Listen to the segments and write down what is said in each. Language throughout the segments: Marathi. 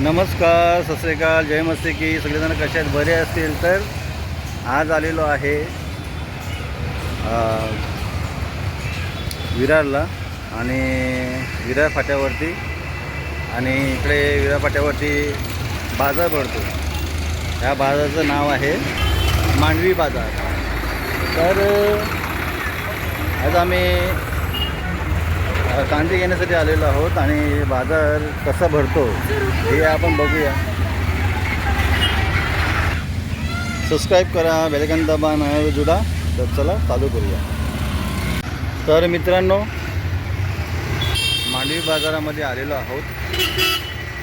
नमस्कार सत जय मस्ते की सगळेजण कसे आहेत? बरे असतील तर आज आलेलो आहे विरारला आणि विरार फाट्यावरती आणि इकडे विरार फाट्यावरती बाजार भरतो. ह्या बाजाराचं नाव आहे मांडवी बाजार. तर आज आम्ही कांदे घेण्यासाठी आलेलो आहोत आणि बाजार कसा भरतो हे आपण बघूया. सबस्क्राईब करा बेलकन दाबा नव्या जुडा. तर चला चालू करूया. तर मित्रांनो मांडवी बाजारामध्ये आलेलो आहोत.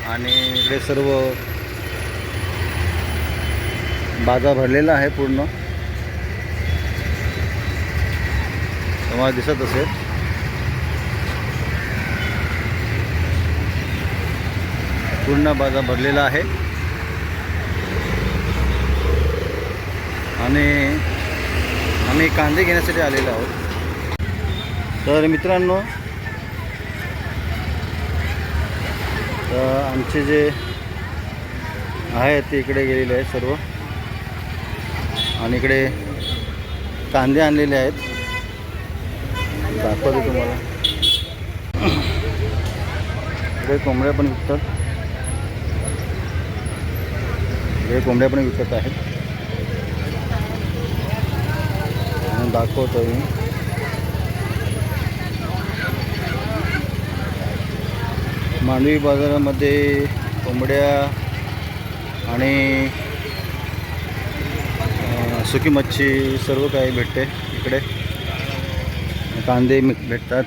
आणि इकडे सर्व बाजार भरलेला आहे पूर्ण. तुम्हाला दिसत असेल. पूर्ण बाजार भरलेला आहे. आणि आम्ही कांदे घेण्यासाठी आलेलो आहोत. तर मित्रांनो तर आमचे जे आहेत ते इकडे गेलेले आहेत सर्व. आणि इकडे कांदे आणलेले आहेत. दाखवतो तुम्हाला. इकडे कोंबड्या पण विकतात. हे कोंबड्या पण विकत आहेत. दाखवतो मी. मांडवी बाजारामध्ये कोंबड्या आणि सुकी मच्छी सर्व काही भेटते इकडे. कांदे भेटतात.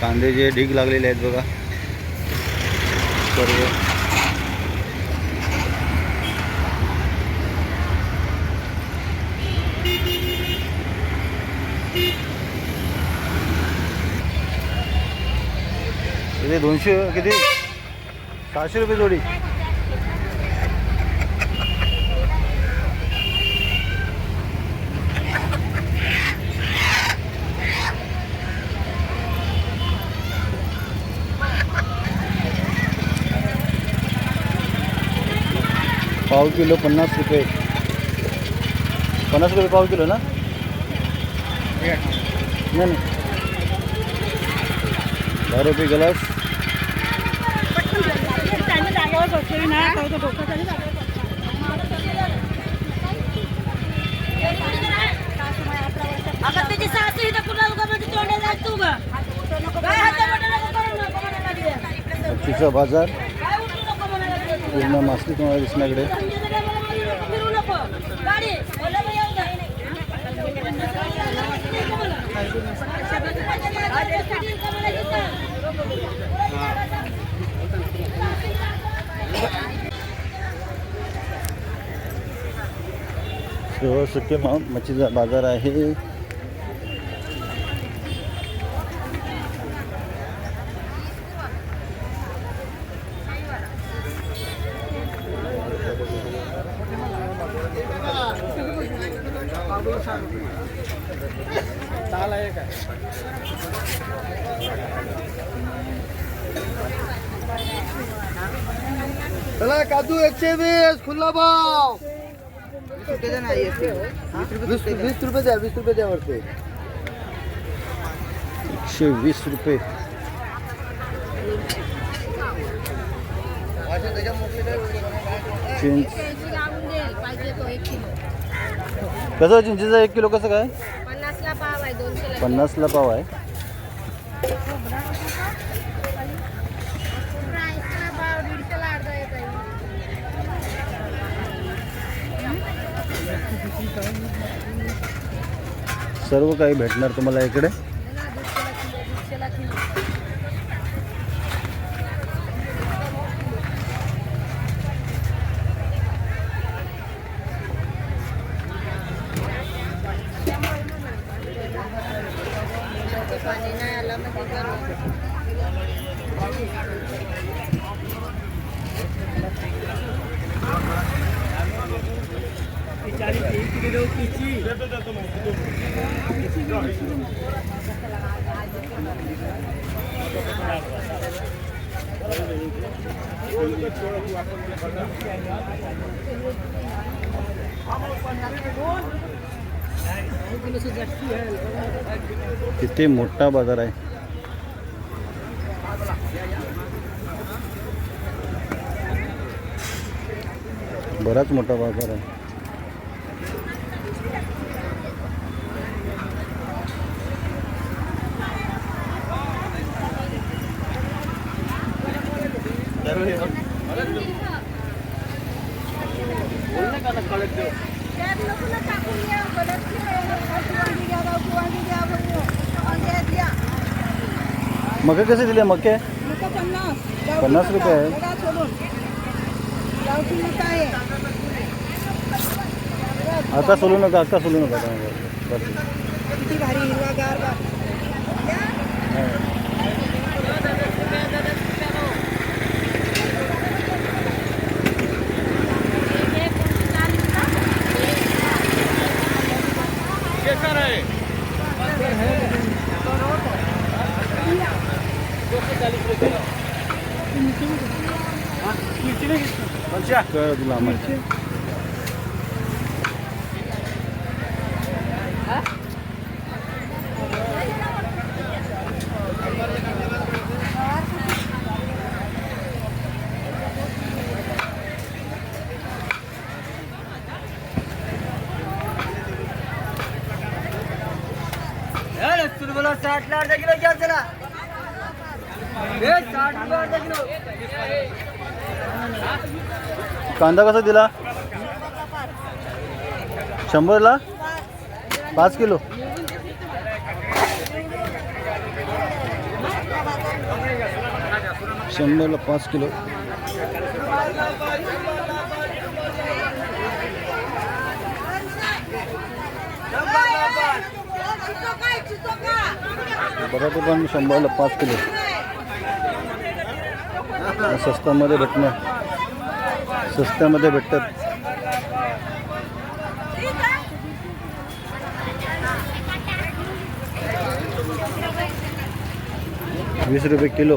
कांदे जे ढीग लागलेले आहेत बघा. सर्व किती? दोनशे किती? सहाशे रुपये जोडी. पाव किलो पन्नास रुपये. पन्नास रुपये पाव किलो ना? नाही नाही. दहा रुपये गलास. बाज़ार. पूर्ण मासली तुम्हाला दिसण्याकडे. इकडे संजयच्या मच्छीचा बाजार आहे नको गाडी बोला बाई येऊ द्या. गाडीसाठी का मला इथं? सर्व सुके मा मच्छीचा बाजार आहे चला काजू एकशे वीस खुल्ला भाव. वीस वीस रुपये द्या वीस रुपये द्या वरती. एकशे वीस रुपये. चिंच. कसं चिंचेचा? एक किलो कसं काय? पन्नासला पाव आहे पन्नासला पाव आहे पाव दीडशेला अर्धा येत आहे सर्व काही भेटणार तुम्हाला इकडे. किती मोठा बाजार आहे. बराच मोठा बाजार आहे. मके कसे दिले मके पन्नास रुपये आता सोलू नका आता सोलू नका कळ तुला आम्हाला. साठ ला अर्धा किलो घ्या चला साठ रुपये अर्धा किलो कांदा कसा दिला? शंभरला? पाच किलो. शंभरला पाच किलो. बटाटे पण शंभरला पाच किलो. स्वस्तामध्ये भेटणं. स्वस्तामध्ये भेटतात. वीस रुपये किलो.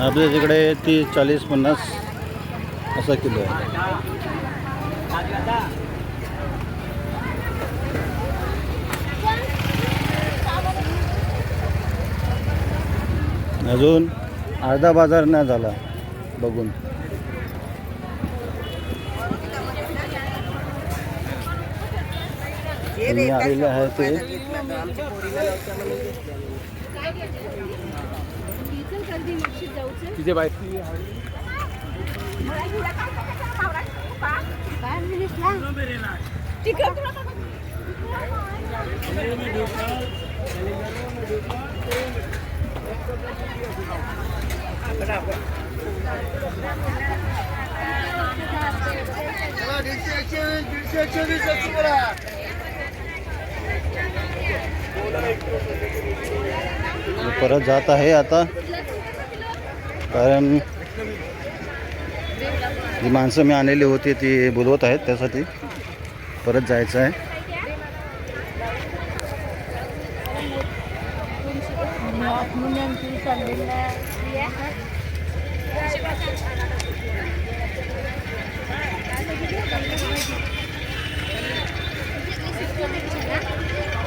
आपल्या तिकडे ती चाळीस पन्नास असा किलो आहे. अजून अर्धा बाजार नाही झाला. बघून. तुम्ही आलेले आहे ते. तिथे बाय दीडशे एकशे वीस दीडशे एकशे वीस एकशे परत जात आहे आता. कारण जी माणसं मी आणलेली होती ती बोलवत आहेत त्यासाठी परत जायचं आहे.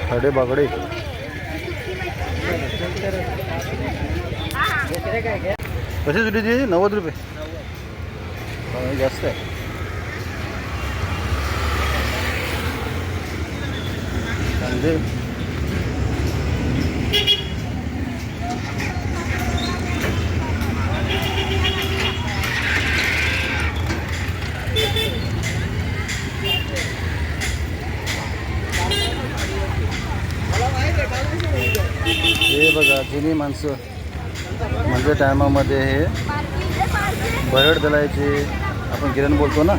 खडे बागडे। कशी जुडी ती नव्वद रुपये। हा, जास्त आहे कांदे हे बघा जुनी माणसं म्हणजे टायमामध्ये हे भरड दलायचे आपण किरण बोलतो ना?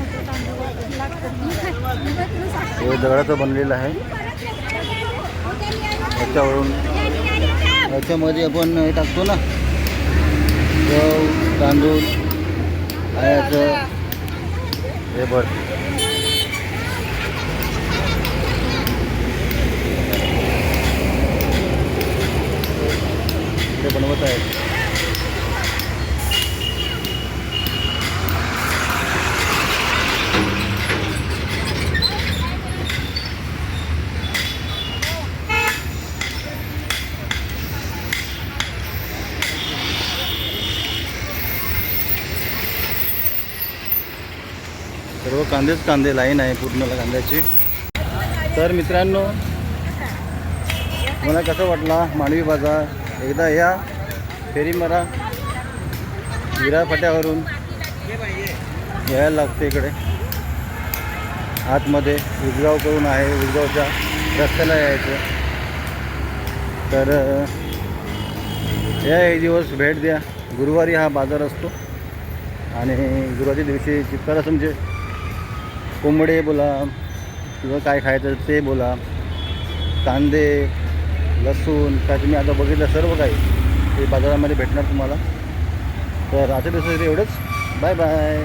हे दगडाचं बनलेलं आहे. याच्यावरून याच्यामध्ये आपण हे टाकतो ना? गहू तांदूळ याचं हे बनवत आहेत. सर्व कांदेच कांदे लाईन आहे पूर्ण कांद्याची. तर मित्रांनो मला कसं वाटला मांडवी बाजार? एकदा या फेरी मला विराफाट्यावरून यायला लागते इकडे. आतमध्ये उजगाव करून आहे उजगावच्या रस्त्याला यायचं. तर या एक दिवस भेट द्या. गुरुवारी हा बाजार असतो. आणि गुरुवारच्या दिवशी चित्ताला म्हणजे कोंबडे बोला किंवा काय खायचं ते बोला. कांदे लसूण काय तुम्ही आता बघितलं सर्व काही ते बाजारामध्ये भेटणार तुम्हाला. तर आजच्या दिवसासाठी एवढंच. Bye bye.